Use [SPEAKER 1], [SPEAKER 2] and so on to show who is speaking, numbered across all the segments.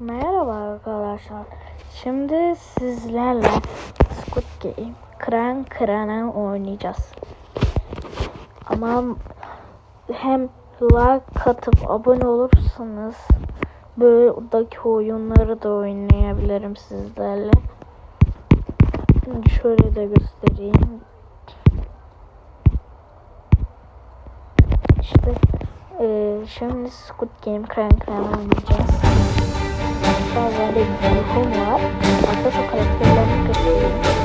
[SPEAKER 1] Merhaba arkadaşlar. Şimdi sizlerle Squid Game kıran kırana oynayacağız. Ama hem like atıp abone olursanız buradaki oyunları da oynayabilirim sizlerle. Şöyle de göstereyim. İşte eee, şimdi Squid Game kıran kırana oynayacağız. Hatta böyle bir telefon var. Hatta şu karakterlerini göstereyim.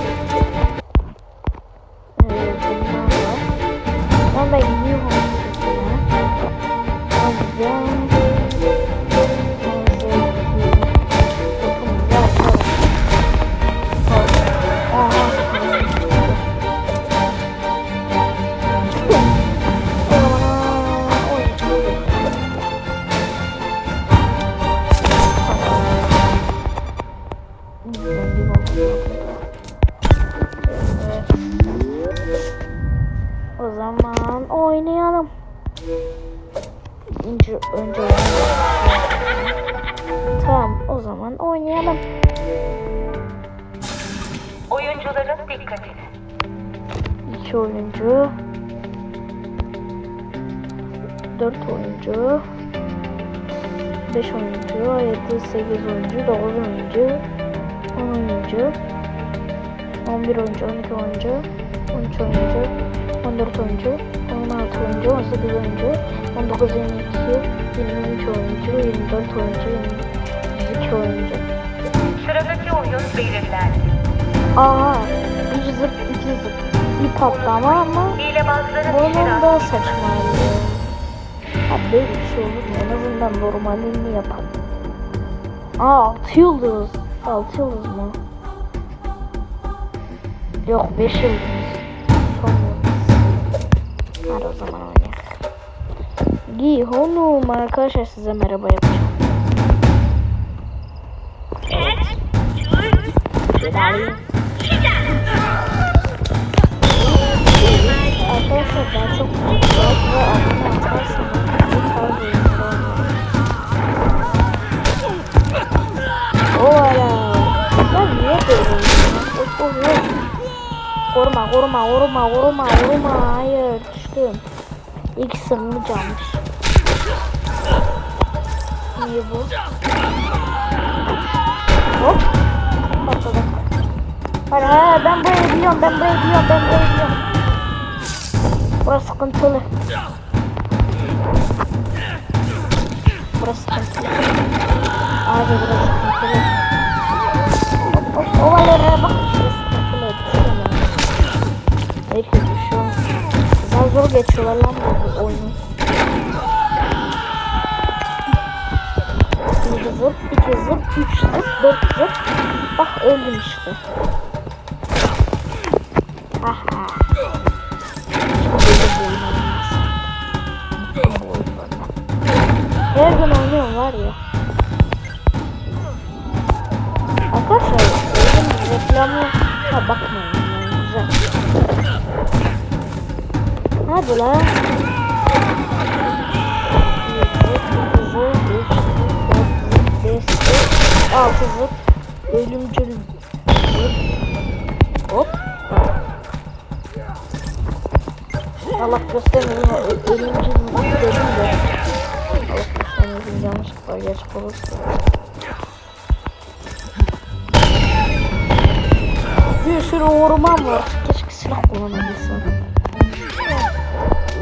[SPEAKER 1] 4 oyuncu 5 oyuncu 7 8 oyuncu 9 oyuncu 10 oyuncu 11 oyuncu 12 oyuncu 13 oyuncu 14 oyuncu 16 oyuncu 18 oyuncu 19 22 23 oyuncu 24 oyuncu 22 oyuncu
[SPEAKER 2] Sıradaki oyun belirlendi.
[SPEAKER 1] Aa, bir zırt iki zırt ip atlama ama bunun şey
[SPEAKER 2] da
[SPEAKER 1] saçmaydı. Böyle bir şey olur? En azından normalini yapalım. Aa 6 yıldız. 6 yıldız mı? Yok 5 yıldız. Son yıldız. Hadi o zaman oynayalım. Gihonum arkadaşlar size merhaba yapacağım. Arkadaşlar ben çok Koruma koruma koruma koruma. Hayır düştüm. İlk sırrımı çalmış. Niye bu? Hop. Patladı. Hayır hayır ben buraya biliyorum ben buraya biliyorum ben buraya biliyorum. Burası sıkıntılı. Burası sıkıntılı. Abi burası sıkıntılı. Hop hop ovalara bak Daha zor geçiyorlar lan bu oyunu. Bir zıp, iki zıp, üç zıp, dört zıp. Bak öldüm işte. Aha. Her gün oynuyorum var ya. Arkadaşlar oyunun reklamı ha bakmayın Hadi lan. Altı zıp. Ölümcülüm. Hop. Allah göstermeyin ö- ölümcül mü dedim de. Allah göstermeyin yanlışlıkla gerçek olursa. Bir sürü orman var. Keşke silah kullanabilsem.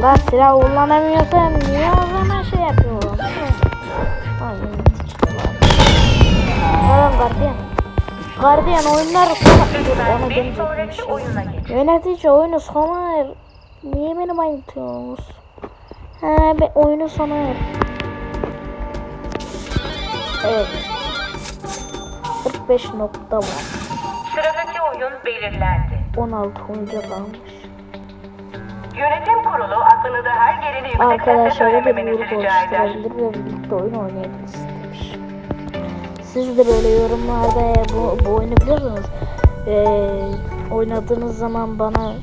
[SPEAKER 1] Lan silah kullanamıyorsam niye o zaman şey yapıyorum? Tamam gardiyan. Gardiyan oyunlar sonra. Yönetici oyunu sona er. Niye beni bayıltıyorsunuz? He be oyunu sona er. Evet. 45 nokta var.
[SPEAKER 2] Sıradaki oyun belirlendi.
[SPEAKER 1] 16 oyuncu kalmış.
[SPEAKER 2] Yönetim kurulu aklınızı her geleni yüksek sesle
[SPEAKER 1] bir
[SPEAKER 2] söylememenizi
[SPEAKER 1] grup
[SPEAKER 2] rica eder.
[SPEAKER 1] oluşturabilir ve birlikte oyun oynayabiliriz demiş. Siz de böyle yorumlarda eğer bu, bu oyunu biliyorsanız eee, oynadığınız zaman bana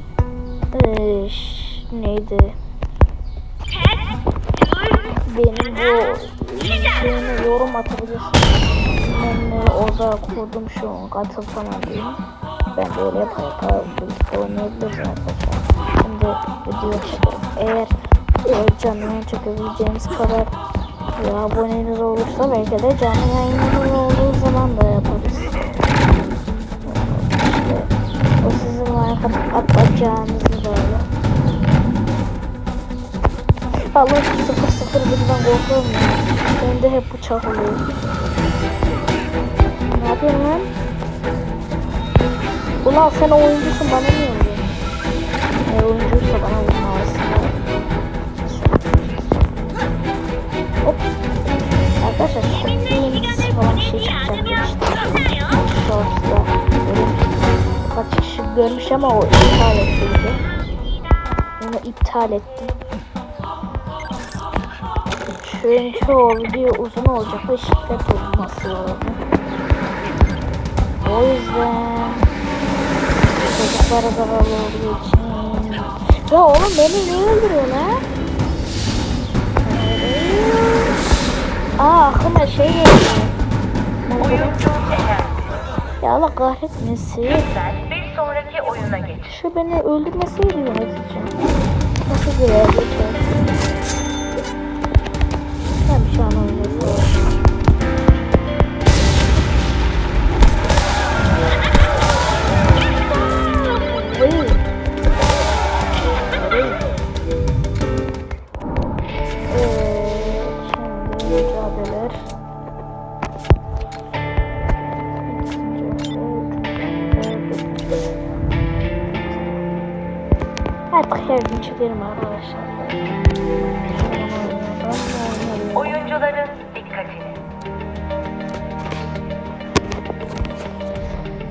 [SPEAKER 1] eee, ş- neydi benim bu şeyini yorum atabilirsiniz. Discord'a kurdum şu an katıl falan diyeyim. Ben de öyle yapa yapa birlikte oynayabiliriz arkadaşlar. Şimdi video çekelim. Eğer canlı yayın çekebileceğimiz kadar ya aboneniz olursa belki de canlı yayınımız olduğu zaman da yaparız. İşte o sizin like at- atacağınızı böyle. Allah sıfır sıfır birden korkuyorum ya. Bende hep bıçak oluyor. Ne yapıyorsun lan? Ulan sen oyuncusun bana niye vuruyorsun? Eğer oyuncuysa bana vurmalısın. Hop. Arkadaşlar Games falan bir şey çıkacak demiştim. Shorts'ta böyle kaç kişi görmüş ama o iptal ettildi. Onu iptal ettim. Çünkü o video uzun olacak ve şiddet olması lazım. O yüzden çocuklara zarar olduğu için ya oğlum beni niye öldürüyorsun ha? Aa aklıma şey geldi. Ya Allah kahretmesin.
[SPEAKER 2] Lütfen bir sonraki oyuna geç.
[SPEAKER 1] Şu beni öldürmeseydi yönetici. Nasıl bir yer geçer? Ben bir şey anlamıyorum.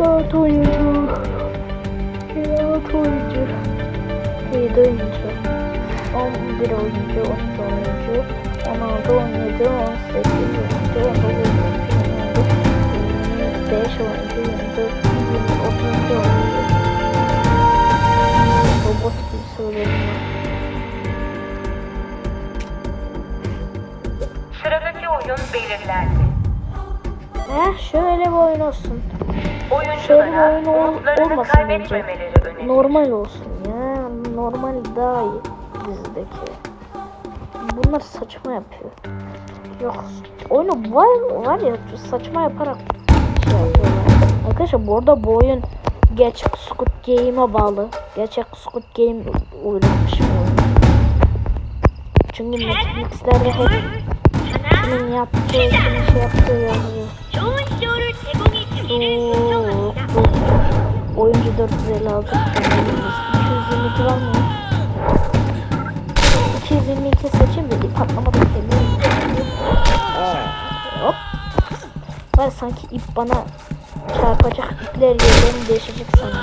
[SPEAKER 1] Dört oyuncu. Dört oyuncu. Yedi oyuncu. On bir oyuncu, on iki oyuncu. On altı, on yedi, on sekiz oyuncu, on dokuz oyuncu, yirmi beş oyuncu. Robot gibi söyledim.
[SPEAKER 2] Sıradaki oyun belirlendi.
[SPEAKER 1] Eh şöyle bir oyun olsun. Şöyle bir oyun ol- olmasın
[SPEAKER 2] önemli.
[SPEAKER 1] Normal olsun ya. Normal daha iyi dizideki. Bunlar saçma yapıyor. Yok oyunu var, var ya saçma yaparak şey yapıyorlar. Arkadaşlar bu arada bu oyun gerçek Squid Game'e bağlı. Gerçek Squid Game oynanmış bir oyun. Çünkü Netflix'lerde hep Kimin yaptığı, şey yaptığı yazıyor.
[SPEAKER 3] Oo,
[SPEAKER 1] bu oyuncu 456 222 var mı? 222 seçim dedi patlama beklemiyor. Hop. Var sanki ip bana çarpacak ipler yerlerini değişecek sanırım.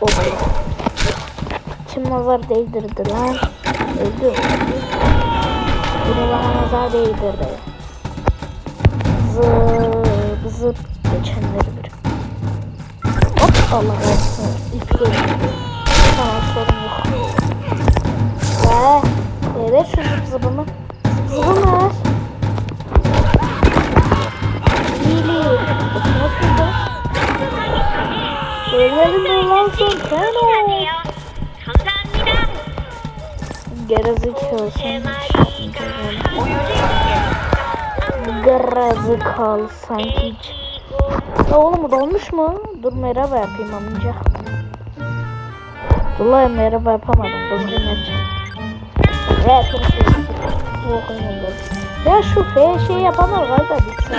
[SPEAKER 1] Oldu. Kim var değdirdi lan? Öldü. Biri bana nazar değdirdi. Zıp zıp geçenleri bir. Hop Allah olsun. İp geçti. Tamam sorun yok. Ve ver şu zıp zıbımı. Zıp zıbımı ver. İyili. Nasıl bu? Söyledim mi lan sen? Sen o. Gerizekalı sen. Gerizekalı sanki hiç. Ya oğlum dolmuş mu? Dur merhaba yapayım amca. Vallahi merhaba yapamadım. Kızgın yapacağım. Ya dur. Ya şu F şey yapamam galiba bitsin.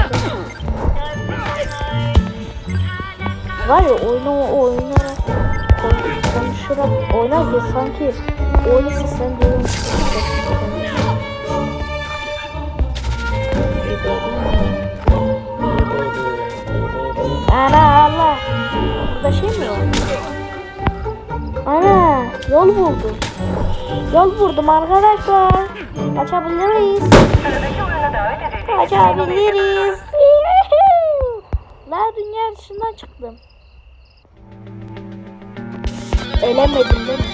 [SPEAKER 1] Var ya oyunu oynayarak konuşarak oynar ki sanki oyunu seslendiriyormuş. Ana Allah. Burada şey mi var? Ana yol buldum. Yol buldum arkadaşlar. Kaçabiliriz. Yuhuu. La dünya dışından çıktım. Ölemedim değil mi?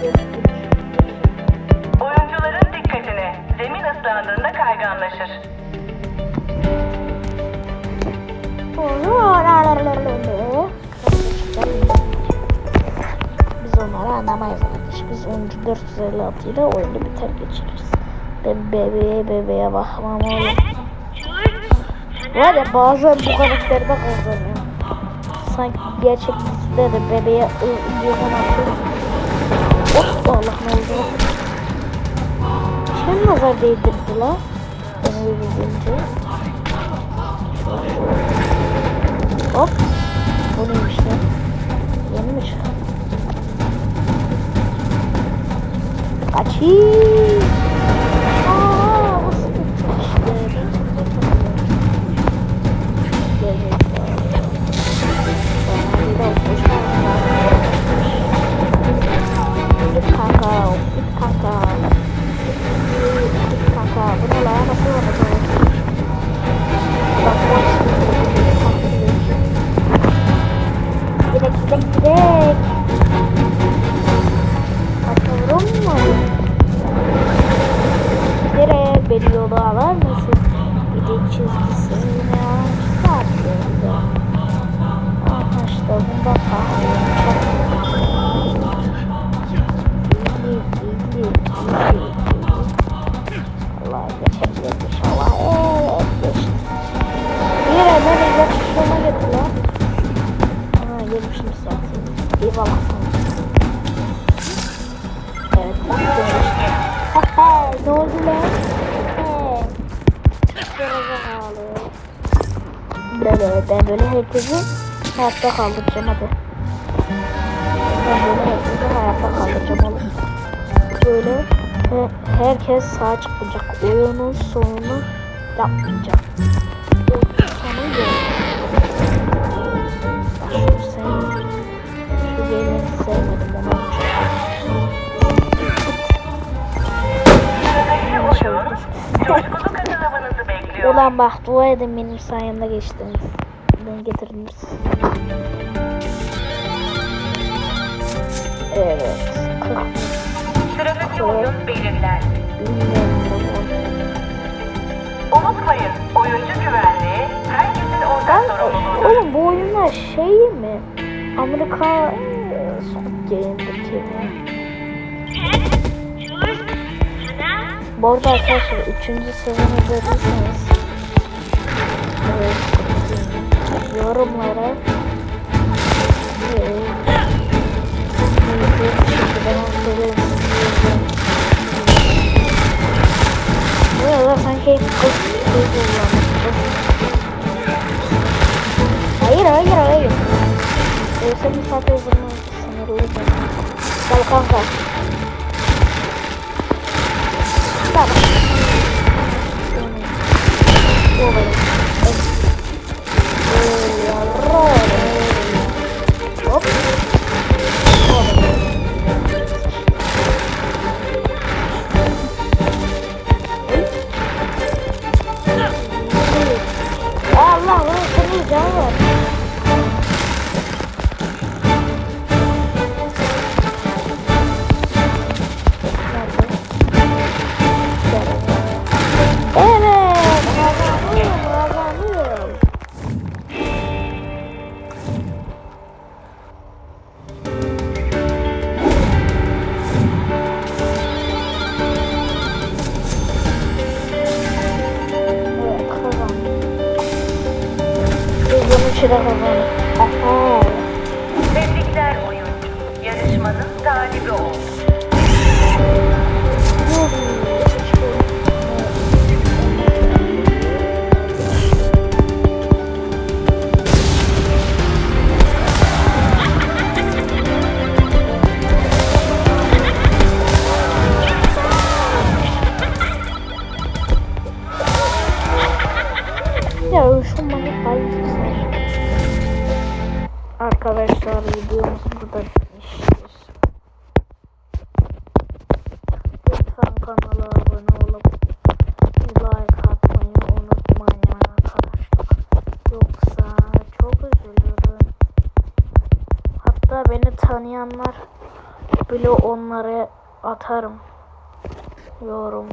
[SPEAKER 2] Sıradaki oyun belirlendi. Oyuncuların anlaşır.
[SPEAKER 1] Biz onları anlamayız arkadaş. Biz oyuncu 456 ile oyunu biter geçiririz. Ben bebeğe bebeğe bakmam oğlum. Var ya bazen bu karakterde kazanıyor. Sanki gerçek dizide de bebeğe ıı atıyor. Of Allah ne oldu? Kim nazar değdirdi la? Beni öldürünce. Hop. Bu neymiş lan? Yeni mi çıktı? Kaçayım. Beni yola alır mısın? Bir de çizgisini açtı. Aha işte bunda iyi. Allah geçebilir inşallah. Evet geçti. Bir an nereye geçişlerine getir lan. Ha gelmişim zaten. Eyvallah sana. Evet. Ne oldu lan? Böyle ben böyle herkesi hayatta kaldıracağım hadi. Ben böyle herkesi hayatta kaldıracağım oğlum. Böyle he, herkes sağ çıkacak. Oyunun sonunu yapmayacağım. Ulan bak dua edin benim sayemde geçtiniz. Ben getirdiniz. Evet. 40
[SPEAKER 2] Sıradaki oyun
[SPEAKER 1] milyon
[SPEAKER 2] Unutmayın, oyuncu güvenliği herkesin ortak sorumluluğudur.
[SPEAKER 1] oğlum bu oyunlar şey mi? Amerika eee, Squid Game'deki? Bu arada arkadaşlar 3. sezonu Game, yorumlara eee, Çünkü ben onu severim. Bu arada sanki kız kız kullanmış. Hayır hayır hayır. Ee, senin saat yazımı sınırlı Gel kanka. Tamam. Bu benim. Bunu içine kazandık. Aha.
[SPEAKER 2] Tebrikler oyuncu. Yarışmanın talibi oldu.
[SPEAKER 1] Arkadaşlar videomuz burada bitmiştir. Lütfen kanala abone olup like atmayı unutmayın arkadaşlar. Yoksa çok üzülürüm. Hatta beni tanıyanlar bile onlara atarım. Yorum